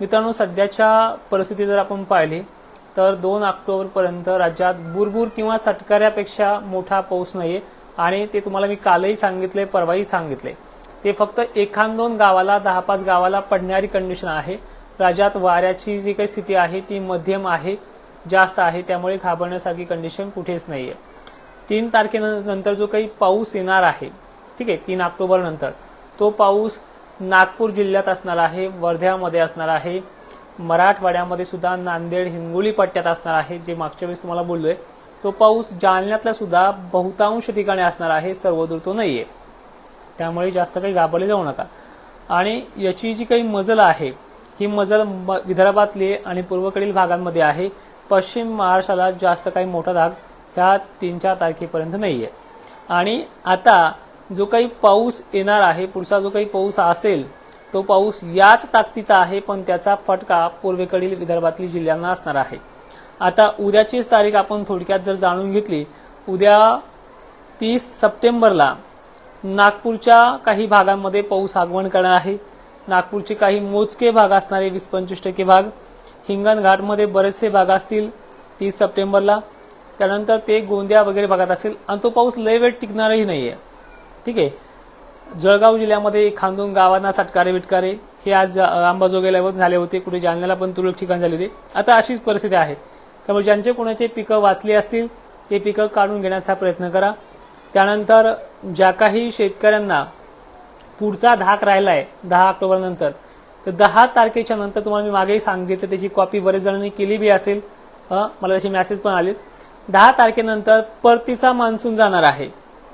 मित्रांनो सध्याच्या परिस्थिती जर आपण पाहिली तर दोन ऑक्टोबरपर्यंत राज्यात बुरबुर किंवा सटकाऱ्यापेक्षा मोठा पाऊस नाहीये. आणि ते तुम्हाला मी कालही सांगितले परवाही सांगितले ते फक्त एखाद दोन गावाला दहा पाच गावाला पडणारी कंडिशन आहे. राज्यात वाऱ्याची जी काही स्थिती आहे ती मध्यम आहे जास्त आहे. त्यामुळे घाबरण्यासारखी कंडिशन कुठेच नाहीये. तीन तारखेनंतर जो काही पाऊस येणार आहे ठीक आहे तीन ऑक्टोबर नंतर तो पाऊस नागपूर जिल्ह्यात असणार आहे वर्ध्यामध्ये असणार आहे मराठवाड्यामध्ये सुद्धा नांदेड हिंगोली पट्ट्यात असणार आहे जे मागच्या वेळेस तुम्हाला बोललोय तो पाऊस जालन्यातला सुद्धा बहुतांश ठिकाणी असणार आहे सर्वदूर तो नाहीये. त्यामुळे जास्त काही घाबरले जाऊ नका. आणि याची जी काही मजल आहे ही मजल म- विदर्भातली आणि पूर्वेकडील भागांमध्ये आहे. पश्चिम महाराष्ट्राला जास्त काही मोठा भाग ह्या तीन चार तारखेपर्यंत नाहीये. आणि आता जो काही पाऊस येणार आहे पुढचा जो काही पाऊस असेल तो पाऊस याच ताकदीचा आहे पण त्याचा फटका पूर्वेकडील विदर्भातील जिल्ह्यांना असणार आहे. आता उद्याचीच तारीख आपण थोडक्यात जर जाणून घेतली उद्या तीस सप्टेंबरला नागपूरच्या काही भागांमध्ये पाऊस आगमन करणार आहे. नागपूरचे काही मोजके भाग असणारे वीस पंचवीस टक्के भाग हिंगणघाटमध्ये बरेचसे भाग असतील तीस सप्टेंबरला. त्यानंतर ते गोंदिया वगैरे भागात असेल आणि तो पाऊस लय वेळ टिकणारही आहे ठीक आहे. जळगाव जिल्ह्यामध्ये खांदून गावांना सटकारे विटकारे हे आज अ, अंबाजोगाईला झाले होते. कुठे जालन्याला पण तुरळक ठिकाण झाले होते. आता अशीच परिस्थिती आहे. त्यामुळे ज्यांचे कोणाचे पिकं वाचली असतील ते पिकं काढून घेण्याचा प्रयत्न करा. त्यानंतर ज्या काही शेतकऱ्यांना पुढचा धाक राहिला आहे दहा ऑक्टोबरनंतर तर दहा तारखेच्या नंतर तुम्हाला मी मागेही सांगितलं त्याची कॉपी बरेच जणांनी केली बी असेल. मला त्याचे मेसेज पण आले. दहा तारखेनंतर परतीचा मान्सून जाणार आहे.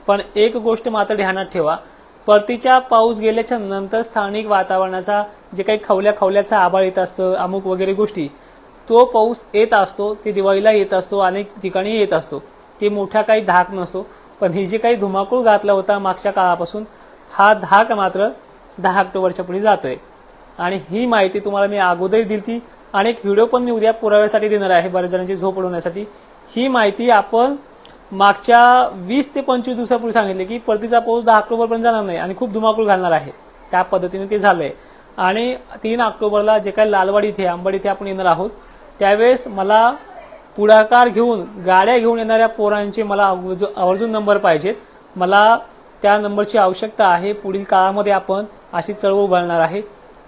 पण एक गोष्ट मात्र ध्यानात ठेवा. परतीच्या पाऊस गेल्याच्यानंतर स्थानिक वातावरणाचा जे काही खवल्या खवल्याचा आभाळ येत असतं अमुक वगैरे गोष्टी तो पाऊस येत असतो ते दिवाळीला येत असतो अनेक ठिकाणी येत असतो. ते मोठा काही धाक नसतो. पण हे जे काही धुमाकूळ घातला होता मागच्या काळापासून हा धाक मात्र दहा ऑक्टोबरच्या पुढे जातोय. आणि ही माहिती तुम्हाला मी अगोदर दिली ती आणि एक व्हिडिओ पण मी उद्या पुराव्यासाठी देणार आहे बऱ्याच जणांची झोप उडवण्यासाठी. ही माहिती आपण मागच्या वीस ते पंचवीस दिवसापूर्वी सांगितले की परतीचा पाऊस दहा ऑक्टोबरपर्यंत जाणार नाही आणि खूप धुमाकूळ घालणार आहे. त्या पद्धतीने ते झालंय. आणि तीन ऑक्टोबरला जे काही लालवाडी इथे आंबड इथे आपण येणार आहोत त्यावेळेस मला पुढाकार घेऊन गाड्या घेऊन येणाऱ्या पोरांचे मला आवर्जून आवर्जून नंबर पाहिजेत. मला त्या नंबरची आवश्यकता आहे. पुढील काळामध्ये आपण अशी चळवळ उभारणार आहे.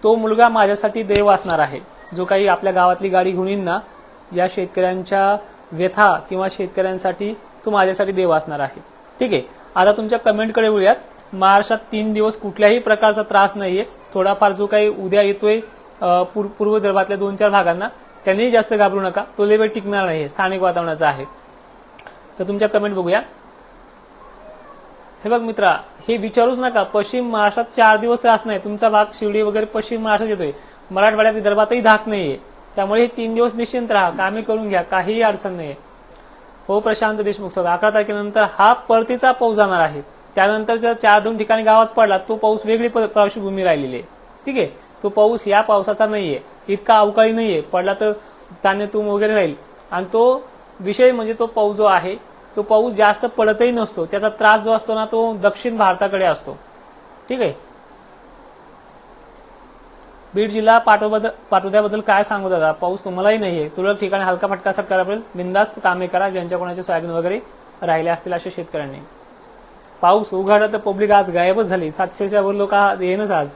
तो मुलगा माझ्यासाठी देव असणार आहे. जो काही आपल्या गावातली गाडी घेऊन येईन ना या शेतकऱ्यांच्या व्यथा किंवा शेतकऱ्यांसाठी तो माझ्यासाठी देव असणार आहे. ठीक आहे? आता तुमच्या कमेंटकडे वळूयात. महाराष्ट्रात तीन दिवस कुठल्याही प्रकारचा त्रास नाहीये. थोडाफार जो काही उद्या येतोय पूर्व पूर्व विदर्भातल्या दोन चार भागांना त्यांनीही जास्त घाबरू नका. तो लेवल टिकणार नाही स्थानिक वातावरणाचा आहे. तर तुमच्या कमेंट बघूया. हे बघ मित्रा हे विचारूच नका. पश्चिम महाराष्ट्रात चार दिवस त्रास नाही. तुमचा भाग शिवडी वगैरे पश्चिम महाराष्ट्रात येतोय. मराठवाड्यात विदर्भातही धाक नाहीये. त्यामुळे हे तीन दिवस निश्चिंत राहा. कामे करून घ्या. काहीही अडचण नाहीये. हो प्रशांत देशमुख सर अकरा तारखेनंतर हा परतीचा पाऊस जाणार आहे. त्यानंतर जर चार दोन ठिकाणी गावात पडला तो पाऊस वेगळी प- पार्श्वभूमी राहिलेली आहे. ठीक आहे? तो पाऊस या पावसाचा नाहीये. इतका अवकाळी नाहीये. पडला तर चांदतूम वगैरे राहील. आणि तो विषय म्हणजे तो पाऊस जो आहे तो पाऊस जास्त पडतही नसतो. त्याचा त्रास जो असतो ना तो दक्षिण भारताकडे असतो. ठीक आहे? बीड जिल्हा पाठोबद्दल पाठवल्याबद्दल काय सांगू दादा? पाऊस तुम्हालाही नाहीये. तुरळक ठिकाणी हलका फटका असं करा पडेल बिंदास्त कामे करा. ज्यांच्या कोणाचे सोयाबीन वगैरे राहिले असतील अशा शेतकऱ्यांनी. पाऊस उघडला तर पब्लिक आज गायबच झाली. सातशेच्या वर लोक येणच आज.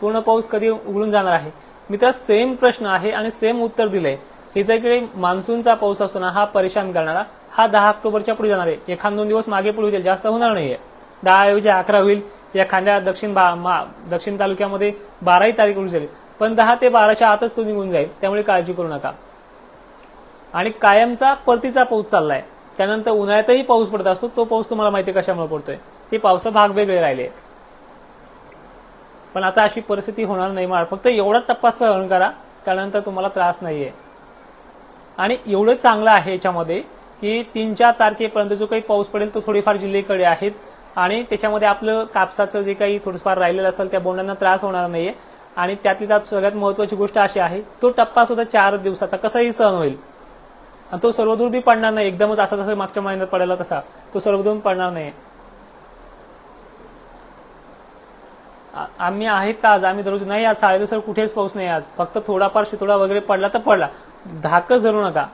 पूर्ण पाऊस कधी उघडून जाणार आहे? मित्र सेम प्रश्न आहे आणि सेम उत्तर दिलंय. हे जे काही मान्सूनचा पाऊस असतो ना हा परेशान करणारा हा दहा ऑक्टोबरच्या पुढे जाणार आहे. एखाद दोन दिवस मागे पुढे होईल. जास्त होणार नाहीये. दहा ऐवजी अकरा होईल. या खांद्या दक्षिण मा- दक्षिण तालुक्यामध्ये बाराही तारीख उलट पण दहा ते बाराच्या आतच तो निघून जाईल त्यामुळे काळजी करू नका. आणि कायमचा परतीचा पाऊस चाललाय. त्यानंतर उन्हाळ्यातही पाऊस पडत असतो तो पाऊस तुम्हाला माहिती आहे कशामुळे पडतोय. ते पावसा भाग वेगळे राहिले. पण आता अशी परिस्थिती होणार नाही मला फक्त एवढा टप्पा सहन करा त्यानंतर तुम्हाला त्रास नाहीये. आणि एवढं चांगलं आहे याच्यामध्ये की तीन चार तारखेपर्यंत जो काही पाऊस पडेल तो थोडेफार जिल्हेकडे आहेत. आणि त्याच्यामध्ये आपलं कापसाचं जे काही थोडंफार राहिलेलं असेल त्या बोंडांना त्रास होणार नाहीये. आणि त्यातली त्यात सगळ्यात महत्वाची गोष्ट अशी आहे तो टप्पा सुद्धा चार दिवसाचा कसाही सहन होईल. आणि तो सर्वदूर बी पडणार नाही एकदमच असा तसा मागच्या महिन्यात पडायला तसा तो सर्वदूर पडणार नाही आम्ही आहेत का आज? आम्ही दररोज नाही आज साडेदसर कुठेच पाऊस नाही आज. फक्त थोडाफार शितोडा वगैरे पडला तर पडला. धाकच धरू नका.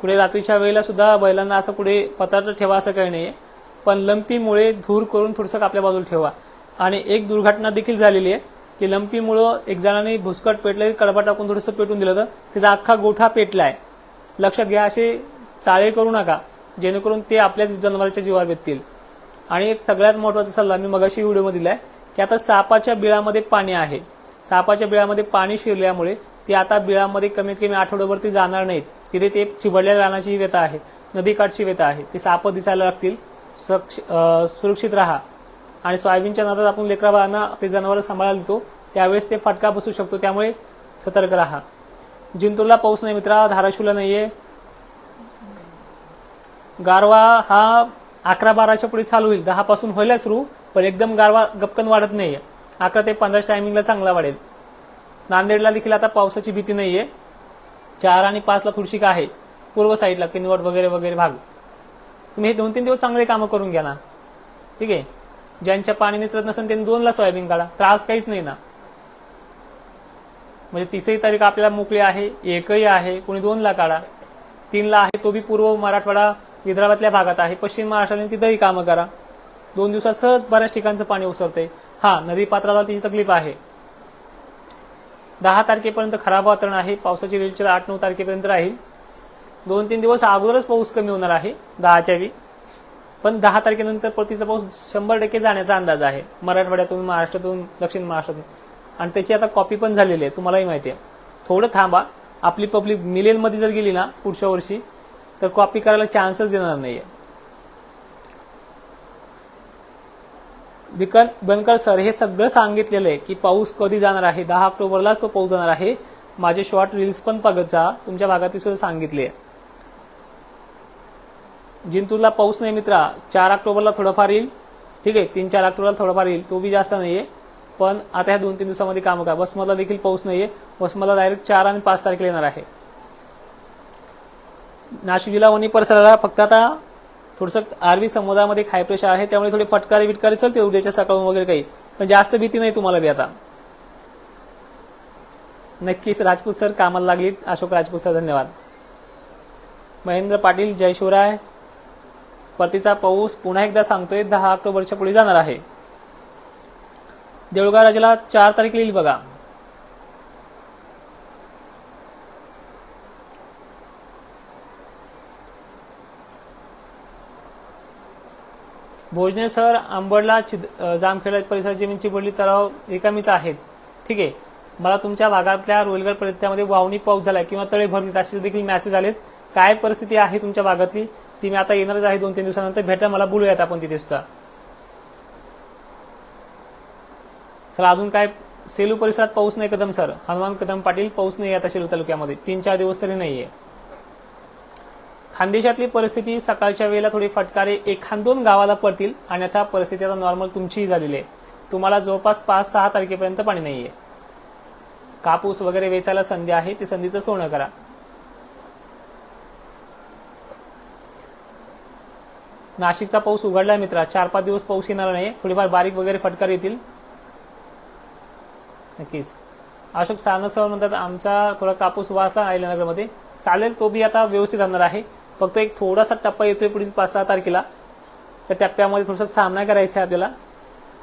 कुठे रात्रीच्या वेळेला सुद्धा बैलांना असं कुठे पत्रात ठेवा असं काही नाहीये. पण लंपीमुळे धूर करून थोडंसं आपल्या बाजूला ठेवा. आणि एक दुर्घटना देखील झालेली आहे की लंपीमुळं एक जणाने भुसकट पेटलं कडबा टाकून थोडंसं पेटून दिलं तर त्याचा अख्खा गोठा पेटलाय. लक्षात घ्या असे चाळे करू नका जेणेकरून ते आपल्याच जनावरांच्या जीवावर भेटतील आणि एक सगळ्यात महत्त्वाचा सल्ला मी मगाशी व्हिडिओमध्ये दिलाय की आता सापाच्या बिळामध्ये पाणी आहे. सापाच्या बिळामध्ये पाणी शिरल्यामुळे ते आता बिळामध्ये कमीत कमी आठवड्यावरती जाणार नाहीत. तिथे ते चिबडल्या रानाची व्यथा आहे नदीकाठची व्यथा आहे. ते साप दिसायला लागतील सक्ष- सुरक्षित राहा. आणि सोयाबीनच्या नादात आपण लेकरा बाळांना आपले जनावरं सांभाळायला देतो. त्यावेळेस ते फटका बसू शकतो. त्यामुळे सतर्क राहा. जिंतूरला पाऊस नाही मित्रा धाराशिवला नाही आहे गारवा हा अकरा बाराच्या पुढे चालू होईल. दहापासून व्हायला सुरू पण एकदम गारवा गपकन वाढत नाही आहे अकरा ते पंधरा टायमिंगला चांगला वाढेल. नांदेडला देखील आता पावसाची भीती नाही आहे चार आणि पाचला थोडीशी का आहे. पूर्व साईडला किनवट वगैरे वगैरे भाग. तुम्ही हे दोन तीन दिवस चांगले कामं करून घ्या ना. ठीक आहे? ज्यांच्या पाणी निचरत नसेल त्यांनी दोनला सोयाबीन काढा. त्रास काहीच नाही ना. म्हणजे तिसरी तारीख आपल्याला मोकळी आहे एकही आहे कोणी दोनला काढा. तीनला आहे तो बी पूर्व मराठवाडा विदर्भातल्या भागात आहे पश्चिम महाराष्ट्राने तिथंही कामं करा. दोन दिवसात सहज बऱ्याच ठिकाणचं पाणी उसरते हा नदी पात्राला तिची तकलीफ आहे. दहा तारखेपर्यंत खराब वातावरण आहे पावसाची रेलचेल आठ नऊ तारखेपर्यंत राहील. दोन तीन दिवस अगोदरच पाऊस कमी होणार आहे दहाच्या वी पण दहा तारखेनंतर परतीचा पाऊस शंभर टक्के जाण्याचा अंदाज आहे. मराठवाड्यातून महाराष्ट्रातून दक्षिण महाराष्ट्रातून. आणि त्याची आता कॉपी पण झालेली आहे तुम्हालाही माहिती आहे. थोडं थांबा. आपली पब्लिक मिलियनमध्ये जर गेली ना पुढच्या वर्षी तर कॉपी करायला चान्सच देणार नाहीये. विकन बनकर सर हे सगळं सांगितलेलं आहे की पाऊस कधी जाणार आहे. दहा ऑक्टोबरलाच तो पाऊस जाणार आहे. माझे शॉर्ट रील्स पण बघत जा. तुमच्या भागातील सुद्धा सांगितले आहे. जिंतूरला पाऊस नाही मित्रा. चार ऑक्टोबरला थोडंफार येईल. ठीक आहे तीन चार ऑक्टोबरला थोडंफार येईल. तो बी जास्त आहे पण आता ह्या दोन तीन दिवसामध्ये कामं का वसमतला देखील पाऊस नाहीये. वसमतला डायरेक्ट चार आणि पाच तारखेला येणार आहे. नाशिक जिल्हा वणी परिसराला फक्त आता थोडंसं अरबी समुद्रामध्ये हाय प्रेशर आहे. त्यामुळे थोडे फटकारे बिटकारे चलते. उद्याच्या सकाळून वगैरे काही. पण जास्त भीती नाही तुम्हाला बी आता. नक्कीच राजपूत सर कामाला लागलीत. अशोक राजपूत सर धन्यवाद. महेंद्र पाटील जय शिवराय. परतीचा पाऊस पुन्हा एकदा सांगतोय दहा ऑक्टोबरच्या पुढे जाणार आहे. देऊळगाव राजाला चार तारीख येईल बघा. भोजने सर आंबडला चिद जामखेड परिसरात जमीन चिबडली तलाव रिकामीच आहेत. ठीक आहे. मला तुमच्या भागातल्या रोलगड परिसरामध्ये वावणी पाऊस झालाय किंवा तळे भरले असे देखील मेसेज आलेत. काय परिस्थिती आहे तुमच्या भागातली? ती मी आता येणारच आहे दोन तीन दिवसानंतर. भेटा मला बोलूयात आपण तिथे सुद्धा. चला अजून काय? सेलू परिसरात पाऊस नाही कदम सर. हनुमान कदम पाटील पाऊस नाही आता सेलू तालुक्यामध्ये. तीन चार दिवस तरी नाहीये खानदेशातली परिस्थिती सकाळच्या वेळेला थोडी फटकारे एखाद दोन गावाला पडतील. आणि आता परिस्थिती आता नॉर्मल तुमचीही झालेली आहे. तुम्हाला जवळपास पाच सहा तारखेपर्यंत पाणी नाहीये. कापूस वगैरे वेचायला संधी आहे. ती संधीचं सोनं करा. नाशिकचा पाऊस उघडलाय मित्रा. चार पाच दिवस पाऊस येणार नाही. थोडीफार बारीक वगैरे फटकार येतील. नक्कीच. अशोक सानसवर म्हणतात आमचा थोडा कापूस वाचला अहिल्यानगरमध्ये चालेल तो बी आता व्यवस्थित राहणार आहे. फक्त एक थोडासा टप्पा येतोय पुढील पाच सहा तारखेला. त्या टप्प्यामध्ये थोडासा सामना करायचा आहे आपल्याला.